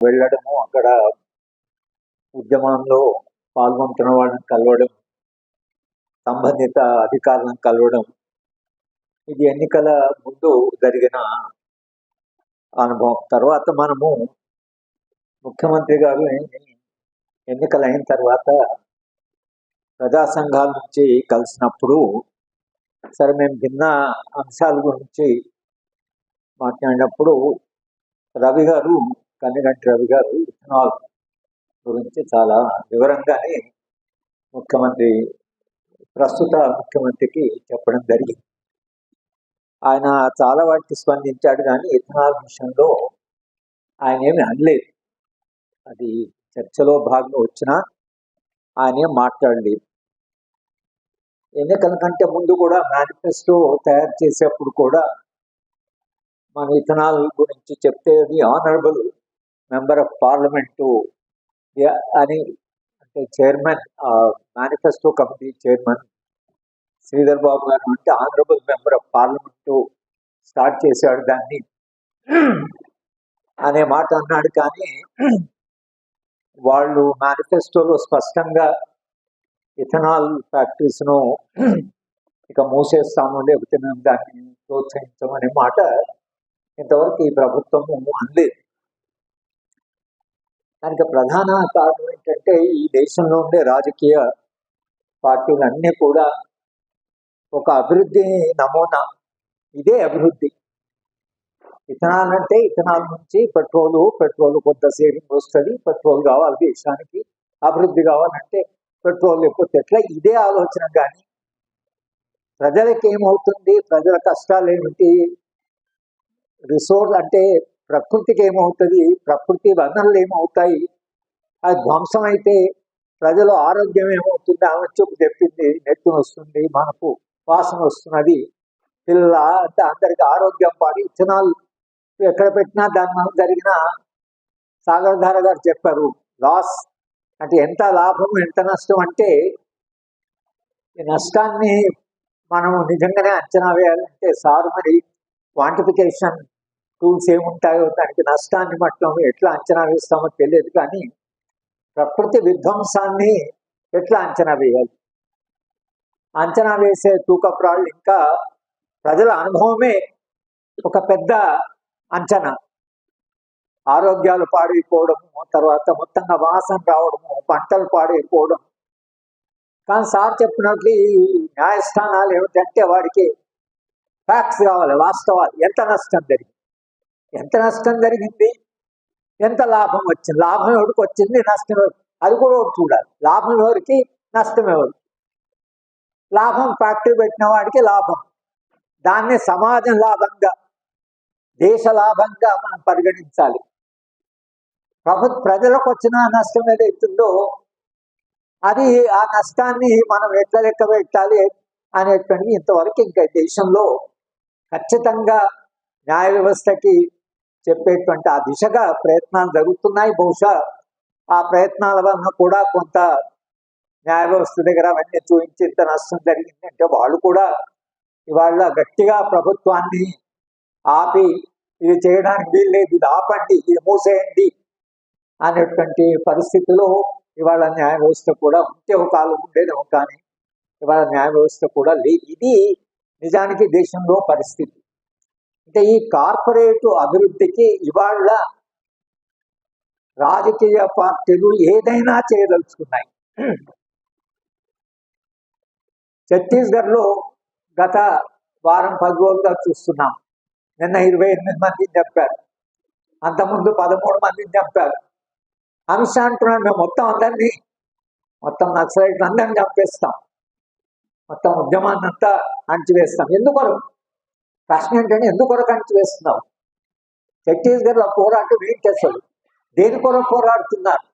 వెళ్ళడము అక్కడ ఉద్యమంలో పాల్గొంటున్న వాళ్ళని కలవడం సంబంధిత అధికారులను కలవడం ఇది ఎన్నికల ముందు జరిగిన అనుభవం. తర్వాత మనము ముఖ్యమంత్రి గారు ఎన్నికలైన తర్వాత ప్రజా సంఘాల నుంచి కలిసినప్పుడు సరే మేము భిన్న అంశాల గురించి మాట్లాడినప్పుడు రవి గారు కన్నెగంటి రవి గారు ఇథనాల్ గురించి చాలా వివరంగానే ముఖ్యమంత్రి ప్రస్తుత ముఖ్యమంత్రికి చెప్పడం జరిగింది. ఆయన చాలా వాటికి స్పందించాడు కానీ ఇథనాల్ విషయంలో ఆయన ఏమి అనలేదు. అది చర్చలో భాగంగా వచ్చినా ఆయన ఏం మాట్లాడలేదు. ఎన్నికల కంటే ముందు కూడా మేనిఫెస్టో తయారు చేసేప్పుడు కూడా మన ఇథనాల్ గురించి చెప్తే అది ఆనరబుల్ మెంబర్ ఆఫ్ పార్లమెంటు అని అంటే chairman manifesto committee chairman Sridhar Babu గారు అంటే honourable member of parliament start చేశాడు దాన్ని. అనే మాట అన్నాడు కానీ వాళ్ళు మేనిఫెస్టోలో స్పష్టంగా ఇథనాల్ ఫ్యాక్టరీస్ను ఇక మూసేస్తాము లేకపోతే మేము దాన్ని ప్రోత్సహించమనే మాట ఇంతవరకు ఈ ప్రభుత్వము అనలేదు. దానికి ప్రధాన కారణం ఏంటంటే ఈ దేశంలో ఉండే రాజకీయ పార్టీలన్నీ కూడా ఒక అభివృద్ధి నమూనా. ఇదే అభివృద్ధి. ఇథనాల్ అంటే ఇథనాల్ నుంచి పెట్రోలు పెట్రోల్ కొంత సేవింగ్ వస్తుంది పెట్రోల్ కావాలి దేశానికి అభివృద్ధి కావాలంటే పెట్రోల్ లేకపోతే ఎట్లా? ఇదే ఆలోచన కానీ ప్రజలకు ఏమవుతుంది ప్రజల కష్టాలు ఏమిటి రిసోర్స్ అంటే ప్రకృతికి ఏమవుతుంది? ప్రకృతి వనరులు ఏమవుతాయి? అది ధ్వంసం అయితే ప్రజల ఆరోగ్యం ఏమవుతుంది? ఆమె చూపు తెప్పింది నెత్తున వస్తుంది మనకు వాసన వస్తున్నది. పిల్ల అంటే అందరికి ఆరోగ్యం పాడి. ఇథనాల్ ఎక్కడ పెట్టినా దాని మనం జరిగిన సాగరధార గారు చెప్పారు లాస్ అంటే ఎంత లాభం ఎంత నష్టం అంటే ఈ నష్టాన్ని మనం నిజంగానే అంచనా వేయాలంటే సారు మరి క్వాంటిఫికేషన్ టూల్స్ ఏముంటాయో దానికి నష్టాన్ని మట్టం ఎట్లా అంచనా వేస్తామో తెలియదు కానీ ప్రకృతి విధ్వంసాన్ని ఎట్లా అంచనా వేయాలి? అంచనా వేసే తూకప్రాళ్ళు ఇంకా ప్రజల అనుభవమే ఒక పెద్ద అంచనా. ఆరోగ్యాలు పాడైపోవడము తర్వాత మొత్తంగా వాసన రావడము పంటలు పాడైపోవడం. కానీ సార్ చెప్పినట్లు ఈ న్యాయస్థానాలు ఏమిటంటే వాడికి ఫ్యాక్ట్స్ కావాలి వాస్తవాలు. ఎంత నష్టం జరిగింది? ఎంత నష్టం జరిగింది? ఎంత లాభం వచ్చింది? లాభం ఎవరికి వచ్చింది? నష్టం అది కూడా ఒకటి చూడాలి. లాభం ఎవరికి? నష్టం ఎవరికి? లాభం ఫ్యాక్టరీ పెట్టిన వాడికి లాభం. దాన్ని సమాజం లాభంగా దేశ లాభంగా మనం పరిగణించాలి. ప్రభుత్వ ప్రజలకు వచ్చిన నష్టం ఏదైతుందో అది ఆ నష్టాన్ని మనం ఎట్లా లెక్క పెట్టాలి అనేటువంటి ఇంతవరకు ఇంకా దేశంలో ఖచ్చితంగా న్యాయ వ్యవస్థకి చెప్పేటువంటి ఆ దిశగా ప్రయత్నాలు జరుగుతున్నాయి. బహుశా ఆ ప్రయత్నాల వలన కూడా కొంత న్యాయ వ్యవస్థ దగ్గర అవన్నీ చూపించి ఇంత నష్టం జరిగింది. అంటే వాళ్ళు కూడా ఇవాళ గట్టిగా ప్రభుత్వాన్ని ఆపి ఇది చేయడానికి వీల్లేదు ఇది ఆపండి ఇది మూసేయండి అనేటువంటి పరిస్థితిలో ఇవాళ న్యాయ వ్యవస్థ కూడా ఉంటే ఒక కాలం ఉండేదేమో కానీ ఇవాళ న్యాయ వ్యవస్థ కూడా లేదు ఇది నిజానికి దేశంలో పరిస్థితి. అంటే ఈ కార్పొరేట్ అభివృద్ధికి ఇవాళ రాజకీయ పార్టీలు ఏదైనా చేయదలుచుకున్నాయి. ఛత్తీస్గఢ్లో గత వారం పది రోజులుగా చూస్తున్నాం. నిన్న ఇరవై ఎనిమిది మందిని చంపారు. అంతకుముందు పదమూడు మందిని చంపారు. అమిత్ అంటున్నాడు మేము మొత్తం అందరినీ మొత్తం నక్సలైట్లు అందరినీ చంపేస్తాం. మొత్తం ఉద్యమాన్ని అంతా అణచివేస్తాం. ఎందుకు ప్రశ్న ఏంటంటే ఎందుకొరకు అణచివేస్తున్నావు ఛత్తీస్గఢ్లో పోరాటం ఏంటి అసలు దేని కొరకు పోరాడుతున్నారు?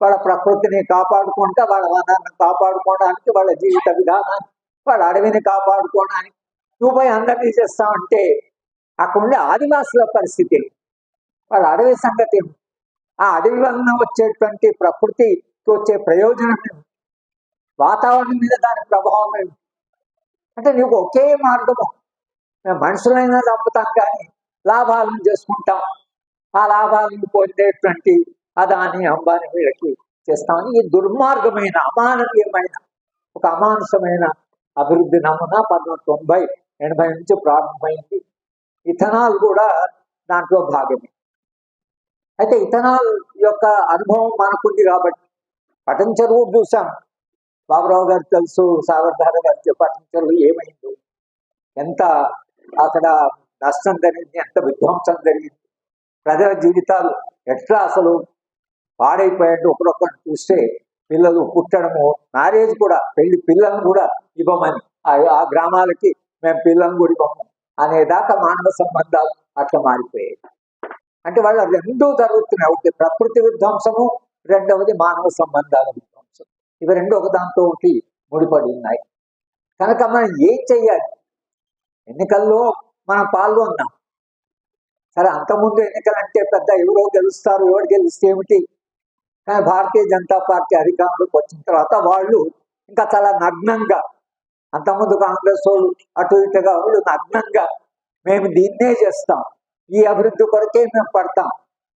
వాళ్ళ ప్రకృతిని కాపాడుకుంటా వాళ్ళ వనాన్ని కాపాడుకోవడానికి వాళ్ళ జీవిత విధానాన్ని వాళ్ళ అడవిని కాపాడుకోవడానికి నువ్వు పోయి తీసేస్తా ఉంటే అక్కడ ఉండే ఆదివాసుల పరిస్థితి వాళ్ళ అడవి సంగతి ఆ అడవి వలన వచ్చేటువంటి ప్రకృతికి వచ్చే ప్రయోజనం వాతావరణం మీద దాని ప్రభావం అంటే నీకు ఒకే మార్గము. మేము మనుషులైనా చంపుతాం కానీ లాభాలను చేసుకుంటాం. ఆ లాభాలను పొందేటువంటి అదాని అంబానీ వీళ్ళకి చేస్తామని ఈ దుర్మార్గమైన అమానవీయమైన ఒక అమానుషమైన అభివృద్ధి నమూనా పంతొమ్మిది తొంభై ఎనభై నుంచి ప్రారంభమైంది. ఇథనాల్ కూడా దాంట్లో భాగమే. అయితే ఇథనాల్ యొక్క అనుభవం మనకుంది కాబట్టి పటం చెరువు చూసాం బాబురావు గారు తెలుసు సాగర్ధార గారు పటం చెరువు ఏమైందో. ఎంత అక్కడ నష్టం జరిగింది ఎంత విధ్వంసం జరిగింది. ప్రజల జీవితాలు ఎట్లా అసలు పాడైపోయాడు ఒకరొకరు చూస్తే పిల్లలు పుట్టడము మ్యారేజ్ కూడా పెళ్ళి పిల్లలను కూడా ఇవ్వమని ఆ- గ్రామాలకి మేము పిల్లలను కూడా ఇవ్వము అనేదాకా మానవ సంబంధాలు అట్లా మారిపోయాయి. అంటే వాళ్ళ రెండూ జరుగుతున్నాయి ఒకటి ప్రకృతి విధ్వంసము రెండవది మానవ సంబంధాల విధ్వంసం. ఇవి రెండు ఒకదాంతో ఒకటి ముడిపడి ఉన్నాయి. కనుక మనం ఏం చెయ్యాలి? ఎన్నికల్లో మనం పాల్గొన్నాం. సరే అంతకుముందు ఎన్నికలంటే పెద్ద ఎవరో గెలుస్తారు ఎవరు గెలిస్తే ఏమిటి? కానీ భారతీయ జనతా పార్టీ అధికారంలోకి వచ్చిన తర్వాత వాళ్ళు ఇంకా చాలా నగ్నంగా అంతకుముందు కాంగ్రెస్ వాళ్ళు అటు ఇటుగా వాళ్ళు నగ్నంగా మేము దీన్నే చేస్తాం. ఈ అభివృద్ధి కొరకే మేము పడతాం.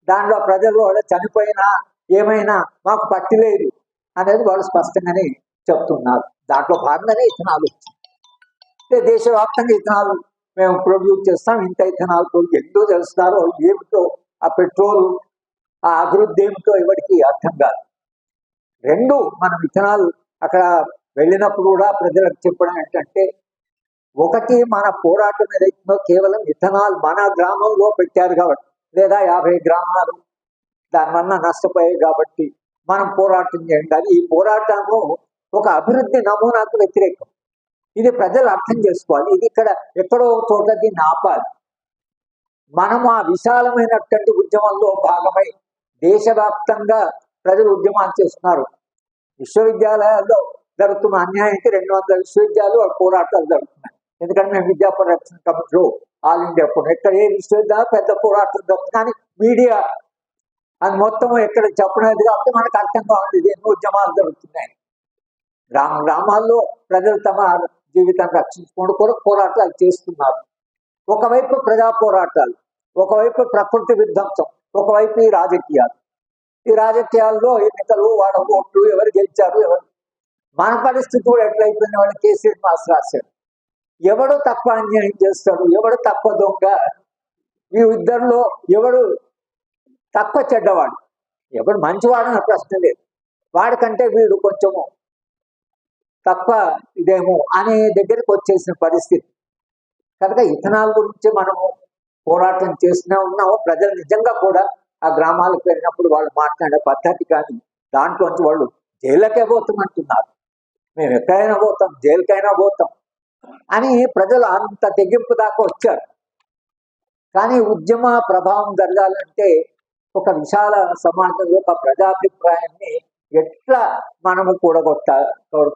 దానిలో ప్రజలు వాళ్ళు చనిపోయినా ఏమైనా మాకు పట్టిలేదు అనేది వాళ్ళు స్పష్టంగానే చెప్తున్నారు. దాంట్లో భాగంగానే ఇథనాలు ఆలోచన దేశవ్యాప్తంగా ఇథనాల్ మేము ప్రొడ్యూస్ చేస్తాం. ఇంత ఇథనాల్తో ఎందుకు తెలుస్తారో ఏమిటో ఆ పెట్రోల్ ఆ అభివృద్ధి ఏమిటో ఎవరికి అర్థం కాదు. రెండు మనం ఇథనాల్ అక్కడ వెళ్ళినప్పుడు కూడా ప్రజలకు చెప్పడం ఏంటంటే ఒకటి మన పోరాటం ఏదైతుందో కేవలం ఇథనాల్ మన గ్రామంలో పెట్టారు కాబట్టి లేదా యాభై గ్రామాలు దానివల్ల నష్టపోయాయి కాబట్టి మనం పోరాటం చేయండి. అది ఈ పోరాటము ఒక అభివృద్ధి నమూనాకు వ్యతిరేకం. ఇది ప్రజలు అర్థం చేసుకోవాలి. ఇది ఇక్కడ ఎక్కడో చోట దీన్ని ఆపాలి మనం ఆ విశాలమైనటువంటి ఉద్యమంలో భాగమై దేశవ్యాప్తంగా ప్రజలు ఉద్యమాలు చేస్తున్నారు. విశ్వవిద్యాలయాల్లో జరుగుతున్న అన్యాయానికి రెండు వందల విశ్వవిద్యాలయాలు పోరాటాలు జరుగుతున్నాయి. ఎందుకంటే మేము విద్యా పరిరక్షణ కమిటీలో ఆల్ ఇండియా పోరాటం. ఎక్కడ ఏ విశ్వవిద్యాలయం పెద్ద పోరాటం జరుగుతుంది కానీ మీడియా అది మొత్తం ఎక్కడ చెప్పలేదు కాబట్టి మనకు అర్థం కావాలి ఇది ఎన్నో ఉద్యమాలు జరుగుతున్నాయి. గ్రామ గ్రామాల్లో ప్రజలు తమ జీవితాన్ని రక్షించుకోవడం కూడా పోరాటాలు చేస్తున్నారు. ఒకవైపు ప్రజా పోరాటాలు ఒకవైపు ప్రకృతి విధ్వంసం ఒకవైపు ఈ రాజకీయాలు. ఈ రాజకీయాల్లో ఎన్నికలు వాళ్ళ ఓట్లు ఎవరు గెలిచారు ఎవరు మన పరిస్థితి కూడా ఎట్లయిపోయింది వాళ్ళు కేసీఆర్ మాస్ రాశారు ఎవడు తక్కువ అన్యాయం చేస్తాడు ఎవడు తక్కువ దొంగ ఈ ఇద్దరిలో ఎవడు తక్కువ చెడ్డవాడు. ఎవడు మంచివాడన్న ప్రశ్న లేదు. వాడికంటే వీడు కొంచెము తక్కువ ఇదేమో అనే దగ్గరికి వచ్చేసిన పరిస్థితి. కనుక ఇథనాల్ గురించి మనము పోరాటం చేస్తూనే ఉన్నాము. ప్రజలు నిజంగా కూడా ఆ గ్రామాలకు వెళ్ళినప్పుడు వాళ్ళు మాట్లాడే పద్ధతి కానీ దాంట్లోంచి వాళ్ళు జైలుకే పోతామంటున్నారు మేము ఎక్కడైనా పోతాం జైలుకైనా పోతాం అని ప్రజలు అంత తెగింపు దాకా వచ్చారు. కానీ ఉద్యమ ప్రభావం జరగాలంటే ఒక విశాల సమాజంలో ఒక ప్రజాభిప్రాయాన్ని ఎట్లా మనము కూడగొట్ట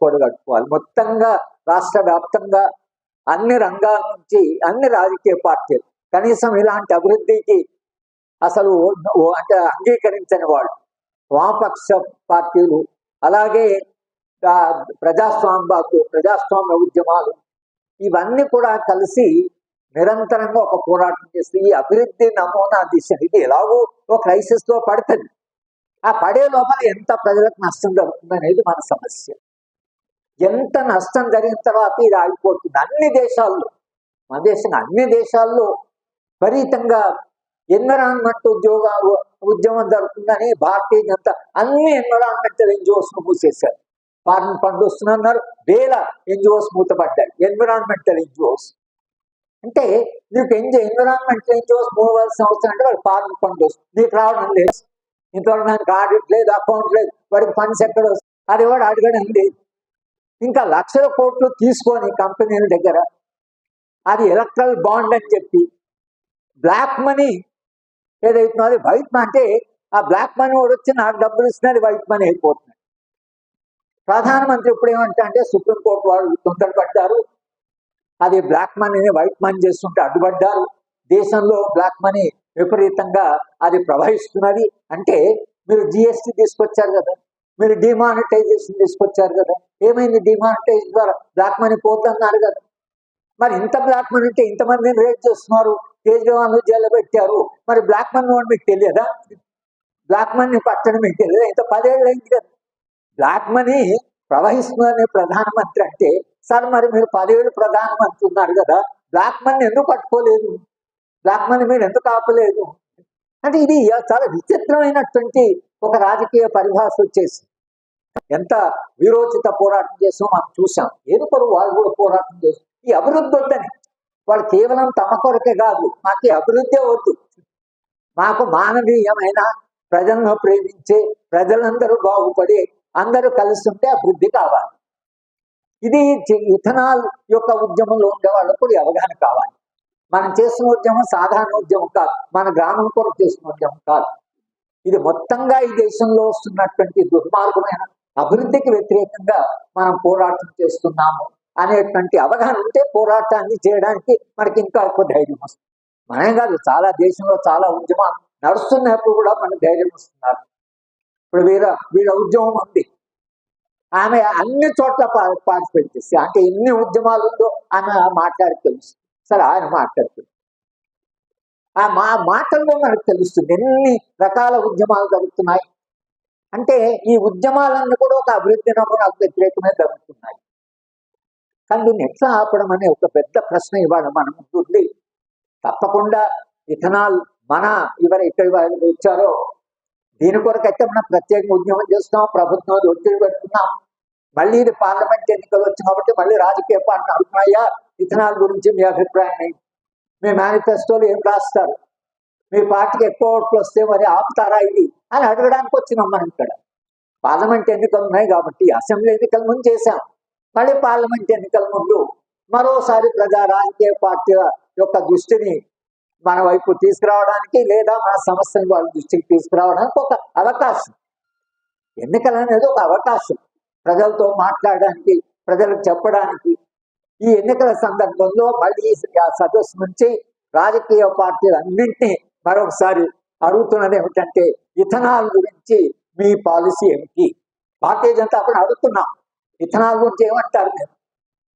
కూడగట్టుకోవాలి? మొత్తంగా రాష్ట్ర వ్యాప్తంగా అన్ని రంగాల నుంచి అన్ని రాజకీయ పార్టీలు కనీసం ఇలాంటి అభివృద్ధికి అసలు అంటే అంగీకరించని వాళ్ళు వామపక్ష పార్టీలు అలాగే ప్రజాస్వామ్యకు ప్రజాస్వామ్య ఉద్యమాలు ఇవన్నీ కూడా కలిసి నిరంతరంగా ఒక పోరాటం చేస్తే ఈ అభివృద్ధి నమూనా దిశ ఇది ఎలాగో ఒక క్రైసిస్లో పడుతుంది. ఆ పడే లోపల ఎంత ప్రజలకు నష్టం జరుగుతుంది అనేది మన సమస్య. ఎంత నష్టం జరిగిన తర్వాత ఇది ఆగిపోతుంది. అన్ని దేశాల్లో మన దేశం అన్ని దేశాల్లో విపరీతంగా ఎన్విరాన్మెంట్ ఉద్యోగ ఉద్యమం జరుగుతుందని భారతీయ జనతా అన్ని ఎన్విరాన్మెంటల్ ఎన్జిఓస్ను మూసేశారు. ఫార్మ్ ఫండ్ వస్తున్నారు వేల ఎన్జిఓస్ మూతపడ్డాయి. Environmental NGOs. అంటే నీకు ఎన్జి ఎన్విరాన్మెంటల్ ఎన్జిఓస్ మూడవలసిన అవసరం అంటే వాళ్ళు ఫార్మ్ ఫండ్ వస్తుంది నీకు రావడం లేదు. ఇంతవరకు నాకు ఆడిట్ లేదు అకౌంట్ లేదు వాడికి ఫండ్స్ ఎక్కడ అది కూడా అడగడండి ఇంకా లక్షల కోట్లు తీసుకొని కంపెనీల దగ్గర అది ఎలక్ట్రల్ బాండ్ అని చెప్పి బ్లాక్ మనీ ఏదైతుందో అది వైట్ మనీ అంటే ఆ బ్లాక్ మనీ వాడు వచ్చి నాకు డబ్బులు ఇస్తున్నది వైట్ మనీ అయిపోతున్నాయి ప్రధానమంత్రి ఇప్పుడు ఏమంటా అంటే సుప్రీంకోర్టు వాళ్ళు తొందరపడ్డారు. అది బ్లాక్ మనీని వైట్ మనీ చేస్తుంటే అడ్డుపడ్డారు. దేశంలో బ్లాక్ మనీ విపరీతంగా అది ప్రవహిస్తున్నది. అంటే మీరు జిఎస్టీ తీసుకొచ్చారు కదా మీరు డిమానిటైజేషన్ తీసుకొచ్చారు కదా ఏమైంది డిమానిటైజ్ ద్వారా బ్లాక్ మనీ పోతున్నారు కదా? మరి ఇంత బ్లాక్ మనీ అంటే ఇంతమందిని రేట్ చేస్తున్నారు? కేజ్రీవాల్ జైలు పెట్టారు. మరి బ్లాక్ మనీ వాడు మీకు తెలియదా? బ్లాక్ మనీ పట్టడం మీకు తెలియదా? ఇంత పదేళ్ళు అయింది కదా. బ్లాక్ మనీ ప్రవహిస్తుందని ప్రధానమంత్రి అంటే సార్ మరి మీరు పదేళ్ళు ప్రధానమంత్రి ఉన్నారు కదా బ్లాక్ మనీ ఎందుకు పట్టుకోలేదు? బ్లాక్ మనీ మీరు ఎందుకు ఆపలేదు? అంటే ఇది చాలా విచిత్రమైనటువంటి ఒక రాజకీయ పరిభాష వచ్చేసి ఎంత వీరోచిత పోరాటం చేసాం మనం చూసాం ఏదో కొరకు వాళ్ళు కూడా పోరాటం చేసి ఈ అభివృద్ధి వద్దని. వాళ్ళు కేవలం తమ కొరకే కాదు మాకు అభివృద్ధి వద్దు. మాకు మానవీయమైన ప్రజలను ప్రేమించే ప్రజలందరూ బాగుపడి అందరూ కలిసి ఉంటే అభివృద్ధి కావాలి. ఇది ఇథనాల్ యొక్క ఉద్యమంలో ఉండే వాళ్ళకు కూడా అవగాహన కావాలి. మనం చేస్తున్న ఉద్యమం సాధారణ ఉద్యమం కాదు. మన గ్రామం కొరకు చేస్తున్న ఉద్యమం కాదు. ఇది మొత్తంగా ఈ దేశంలో వస్తున్నటువంటి దుర్మార్గమైన అభివృద్ధికి వ్యతిరేకంగా మనం పోరాటం చేస్తున్నాము అనేటువంటి అవగాహన ఉంటే పోరాటాన్ని చేయడానికి మనకి ఇంకా ఎక్కువ ధైర్యం వస్తుంది. మనం కాదు చాలా దేశంలో చాలా ఉద్యమాలు నడుస్తున్నప్పుడు కూడా మనకు ధైర్యం వస్తున్నారు. ఇప్పుడు వీళ్ళ వీళ్ళ ఉద్యమం ఉంది. ఆమె అన్ని చోట్ల పార్టిసిపేట్ చేసి అంటే ఎన్ని ఉద్యమాలు ఉందో ఆమె మాట్లాడి తెలుసు. సరే ఆయన మాట్లాడుతుంది ఆ మా మాటల్లో మనకు తెలుస్తుంది ఎన్ని రకాల ఉద్యమాలు జరుగుతున్నాయి. అంటే ఈ ఉద్యమాలన్నీ కూడా ఒక అభివృద్ధి నమూనాకు వ్యతిరేకమే జరుగుతున్నాయి. కానీ దీన్ని ఎట్లా ఆపడం అనే ఒక పెద్ద ప్రశ్న ఇవాళ మన ముందుంది తప్పకుండా ఇథనాల్ మన ఎవరు ఇక్కడ వచ్చారో దీని కొరకైతే మనం ప్రత్యేక ఉద్యమం చేస్తున్నాం ప్రభుత్వం అది ఒత్తిడి పెడుతున్నాం. మళ్ళీ ఇది పార్లమెంట్ ఎన్నికలు వచ్చి కాబట్టి మళ్ళీ రాజకీయ పార్టీ అడుగుతున్నాయా? ఇథనాల్ గురించి మీ అభిప్రాయం ఏంటి మీ మేనిఫెస్టోలు ఏం రాస్తారు మీ పార్టీకి ఎక్కువ ఓట్లు వస్తే మరి ఆపుతారా ఇది అని అడగడానికి వచ్చినాం మనం ఇక్కడ. పార్లమెంట్ ఎన్నికలు ఉన్నాయి కాబట్టి అసెంబ్లీ ఎన్నికల ముందు చేశాం. మళ్ళీ పార్లమెంట్ ఎన్నికల ముందు మరోసారి ప్రజా రాజకీయ పార్టీల యొక్క దృష్టిని మన వైపు తీసుకురావడానికి లేదా మన సమస్యను వాళ్ళ దృష్టికి తీసుకురావడానికి ఒక అవకాశం. ఎన్నికలు అనేది ఒక అవకాశం. ప్రజలతో మాట్లాడడానికి ప్రజలకు చెప్పడానికి ఈ ఎన్నికల సందర్భంలో మళ్ళీ ఆ సదస్సు నుంచి రాజకీయ పార్టీలు అన్నింటినీ మరొకసారి అడుగుతున్నది ఏమిటంటే ఇథనాల్ గురించి మీ పాలసీ ఏమిటి? భారతీయ జనతా అప్పుడు అడుగుతున్నాం. ఇథనాల్ గురించి ఏమంటారు మీరు?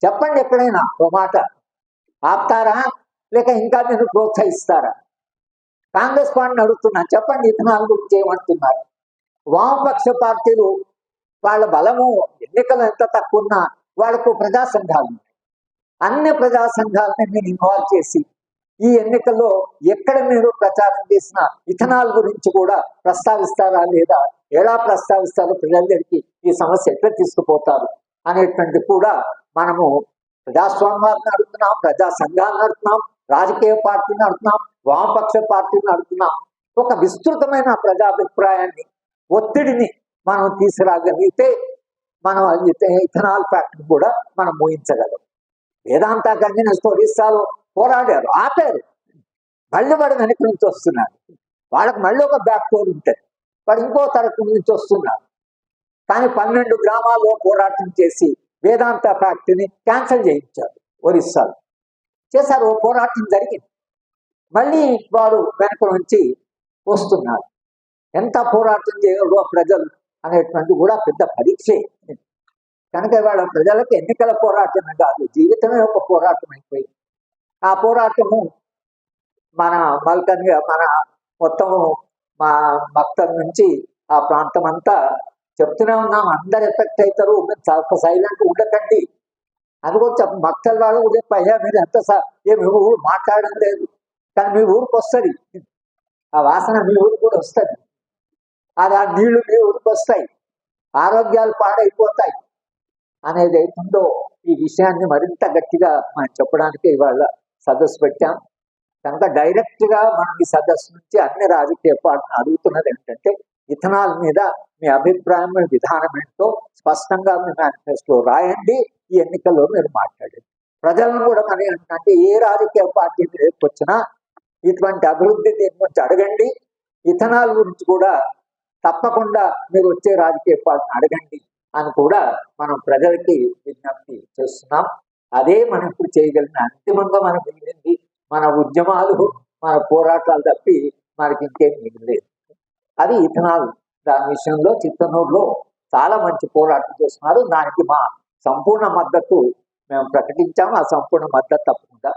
చెప్పండి ఎక్కడైనా ఒక మాట. ఆపుతారా? లేక ఇంకా మీరు ప్రోత్సహిస్తారా? కాంగ్రెస్ పార్టీని అడుగుతున్నా. చెప్పండి ఇథనాల్ గురించి ఏమంటున్నారు? వామపక్ష పార్టీలు వాళ్ళ బలము ఎన్నికలు ఎంత తక్కువ ఉన్నా వాళ్ళకు ప్రజా సంఘాలు అన్ని ప్రజా సంఘాలని మీరు ఇన్వాల్వ్ చేసి ఈ ఎన్నికల్లో ఎక్కడ మీరు ప్రచారం చేసిన ఇథనాల్ గురించి కూడా ప్రస్తావిస్తారా లేదా ఎలా ప్రస్తావిస్తారో ప్రజలందరికీ ఈ సమస్య ఎట్లా తీసుకుపోతారు అనేటువంటి కూడా మనము ప్రజాస్వామ్యాన్ని అడుగుతున్నాం ప్రజా సంఘాలను అడుగుతున్నాం రాజకీయ పార్టీని అడుగుతున్నాం వామపక్ష పార్టీని అడుగుతున్నాం ఒక విస్తృతమైన ప్రజాభిప్రాయాన్ని ఒత్తిడిని మనం తీసుకురాగలిగితే మనం ఇథనాల్ ఫ్యాక్టరీ కూడా మనం ఊహించగలం. వేదాంత కన్వీనర్స్ ఒరిస్సాలో పోరాడారు ఆపారు. మళ్ళీ వాడు వెనక నుంచి వస్తున్నాడు. వాళ్ళకి మళ్ళీ ఒక బ్యాక్ ఫోర్ ఉంటుంది. వాడు ఇంకో తరపు నుంచి వస్తున్నాడు. కానీ పన్నెండు గ్రామాల్లో పోరాటం చేసి వేదాంత ఫ్యాక్టరీని క్యాన్సిల్ చేయించారు ఒరిస్సాలో. చేశారు పోరాటం జరిగింది. మళ్ళీ వారు వెనక నుంచి వస్తున్నారు ఎంత పోరాటం చేయగలరో ప్రజలు అనేటువంటి కూడా పెద్ద పరీక్షే. కనుక వాళ్ళ ప్రజలకు ఎన్నికల పోరాటమే కాదు జీవితమే ఒక పోరాటం అయిపోయింది ఆ పోరాటము మన మల్కన్ మన మొత్తము మా మక్తల్ నుంచి ఆ ప్రాంతం అంతా చెప్తూనే ఉన్నాం అందరు ఎఫెక్ట్ అవుతారు మీరు సైలెంట్ ఉండకండి. అది కూడా చెప్ప వాళ్ళు కూడా చెప్పయ్యా మీరు ఎంత స- ఏ మీ ఊరు మాట్లాడడం లేదు. కానీ మీ ఊరికి వస్తుంది. ఆ వాసన మీ ఊరికి కూడా వస్తుంది. అది ఆ నీళ్ళు మీ ఊరికి వస్తాయి. ఆరోగ్యాలు పాడైపోతాయి. అనేది ఉందో ఈ విషయాన్ని మరింత గట్టిగా మనం చెప్పడానికి ఇవాళ సదస్సు పెట్టాం. కనుక డైరెక్ట్గా మనం ఈ సదస్సు నుంచి అన్ని రాజకీయ పార్టీని అడుగుతున్నది ఏంటంటే ఇథనాల్ మీద మీ అభిప్రాయం మీ విధానం ఏంటో స్పష్టంగా మీ మేనిఫెస్టో రాయండి ఈ ఎన్నికల్లో మీరు మాట్లాడండి. ప్రజలను కూడా మనం ఏంటంటే ఏ రాజకీయ పార్టీ వచ్చినా ఇటువంటి అభివృద్ధి దీని గురించి అడగండి. ఇథనాల్ గురించి కూడా తప్పకుండా మీరు వచ్చే రాజకీయ పార్టీని అడగండి. అని కూడా మనం ప్రజలకి విజ్ఞప్తి చేస్తున్నాం. అదే మనం ఇప్పుడు చేయగలిగిన అంతిమంగా మనకు మిగిలింది మన ఉద్యమాలు మన పోరాటాలు తప్పి మనకి ఇంకేం మిగిలేదు అది ఇథనాల్ దాని విషయంలో చిత్తనూరులో చాలా మంచి పోరాటం చేస్తున్నారు. దానికి మా సంపూర్ణ మద్దతు మేము ప్రకటించాము. ఆ సంపూర్ణ మద్దతు తప్పకుండా